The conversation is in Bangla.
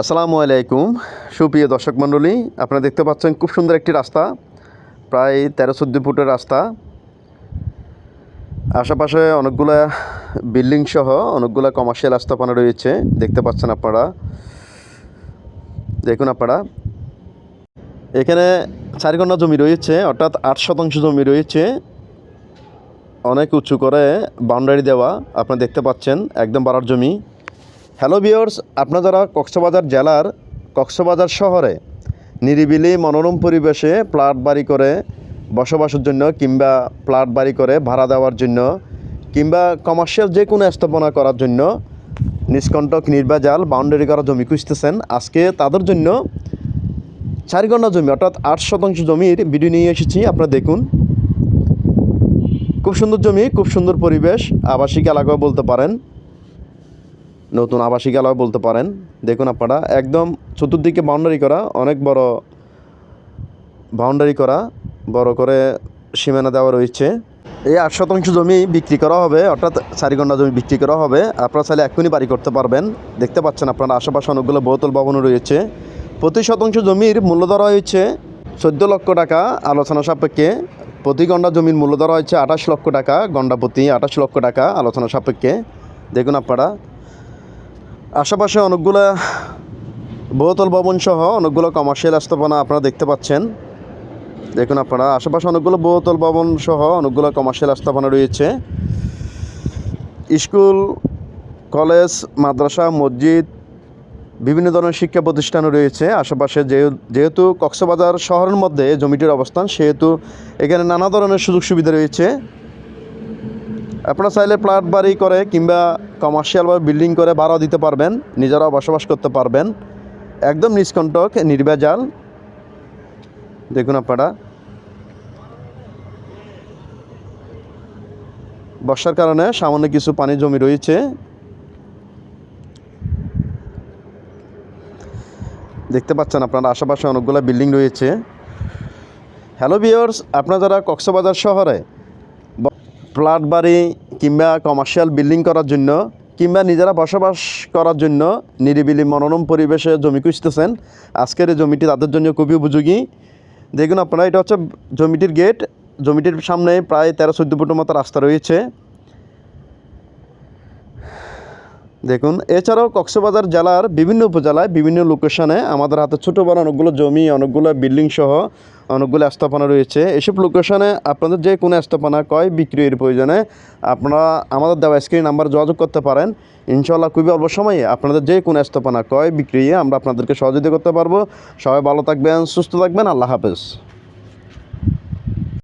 আসসালামু আলাইকুম। সুপ্রিয় দর্শক মণ্ডলী, আপনারা দেখতে পাচ্ছেন খুব সুন্দর একটি রাস্তা, প্রায় তেরো চোদ্দ ফুটের রাস্তা। আশেপাশে অনেকগুলা বিল্ডিং সহ অনেকগুলা কমার্শিয়াল আস্থাপনা রয়েছে, দেখতে পাচ্ছেন আপনারা। দেখুন আপনারা। এখানে চারিগণ্যা জমি রয়েছে, অর্থাৎ আট শতাংশ জমি রয়েছে। অনেক উঁচু করে বাউন্ডারি দেওয়া, আপনারা দেখতে পাচ্ছেন, একদম বাড়ার জমি। হ্যালো ভিওর্স আপনারা যারা কক্সবাজার জেলার কক্সবাজার শহরে নিরিবিলি মনোরম পরিবেশে প্লাট বাড়ি করে বসবাসের জন্য কিংবা প্লাট বাড়ি করে ভাড়া দেওয়ার জন্য কিংবা কমার্শিয়াল যে কোনো স্থাপনা করার জন্য নিষ্কণ্টক নির্বাজাল বাউন্ডারি করা জমি খুঁজতেছেন, আজকে তাদের জন্য চার ঘণ্টা জমি, অর্থাৎ আট শতাংশ জমির ভিডিও নিয়ে এসেছি, আপনারা দেখুন। খুব সুন্দর জমি, খুব সুন্দর পরিবেশ, আবাসিক এলাকাও বলতে পারেন। নতুন আবাসিক এলাকা বলতে পারেন। দেখুন আপনারা, একদম চতুর্দিকে বাউন্ডারি করা, অনেক বড় বাউন্ডারি করা, বড় করে সীমানা দেওয়া রয়েছে। এই আট শতাংশ জমি বিক্রি করা হবে, অর্থাৎ চারি ঘণ্টা জমি বিক্রি করা হবে। আপনারা চাইলে এক্ষুনি বাড়ি করতে পারবেন। দেখতে পাচ্ছেন আপনারা, আশেপাশে অনেকগুলো বহুতল ভবনও রয়েছে। প্রতি শতাংশ জমির মূল্য ধরা হয়েছে চোদ্দ লক্ষ টাকা, আলোচনা সাপেক্ষে। প্রতি গন্ডা জমির মূল্য ধরা হয়েছে আঠাশ লক্ষ টাকা গন্ডা প্রতি আঠাশ লক্ষ টাকা, আলোচনা সাপেক্ষে। দেখুন আপনারা আশেপাশে অনেকগুলো বহুতল ভবন সহ অনেকগুলো কমার্শিয়াল স্থাপনা আপনারা দেখতে পাচ্ছেন। দেখুন আপনারা, আশেপাশে অনেকগুলো বহুতল ভবন সহ অনেকগুলো কমার্শিয়াল স্থাপনা রয়েছে। স্কুল, কলেজ, মাদ্রাসা, মসজিদ, বিভিন্ন ধরনের শিক্ষা প্রতিষ্ঠানও রয়েছে। আশেপাশে যেহে- যেহেতু কক্সবাজার শহরের মধ্যে জমিটির অবস্থান, সেহেতু এখানে নানা ধরনের সুযোগ সুবিধা রয়েছে। আপনারা চাইলে প্লাট বাড়ি করে কিংবা কমার্শিয়াল বা বিল্ডিং করে ভাড়া দিতে পারবেন, নিজেরাও বসবাস করতে পারবেন। একদম নিষ্কণ্টক, নির্ভেজাল। দেখুন আপনারা। বর্ষার কারণে সামান্য কিছু পানি জমি রয়েছে। দেখতে পাচ্ছেন আপনারা, আশেপাশে অনেকগুলো বিল্ডিং রয়েছে। হ্যালো ভিওর্স আপনারা যারা কক্সবাজার শহরে ফ্ল্যাট বাড়ি কিংবা কমার্শিয়াল বিল্ডিং করার জন্য কিংবা নিজেরা বসবাস করার জন্য নিরিবিলি মনোরম পরিবেশে জমি খুঁজতেছেন। আজকের এই জমিটি তাদের জন্য খুবই উপযোগী। দেখুন আপনারা, এটা হচ্ছে জমিটির গেট জমিটির সামনে প্রায় তেরো চোদ্দ ফুটের মতো রাস্তা রয়েছে। দেখুন, এছাড়াও কক্সবাজার জেলার বিভিন্ন উপজেলায় বিভিন্ন লোকেশনে আমাদের হাতে ছোটো বড় অনেকগুলো জমি, অনেকগুলো বিল্ডিং সহ অনেকগুলো স্থাপনা রয়েছে। এসব লোকেশনে আপনাদের যে কোনো আস্থাপনা কয় বিক্রির প্রয়োজনে আপনারা আমাদের দেওয়া স্ক্রিন নাম্বার যোগাযোগ করতে পারেন। ইনশাল্লাহ খুবই অল্প সময়ে আপনাদের যে কোনো স্থাপনা কয় বিক্রি আমরা আপনাদেরকে সহযোগিতা করতে পারব। সবাই ভালো থাকবেন, সুস্থ থাকবেন, আল্লাহ হাফেজ।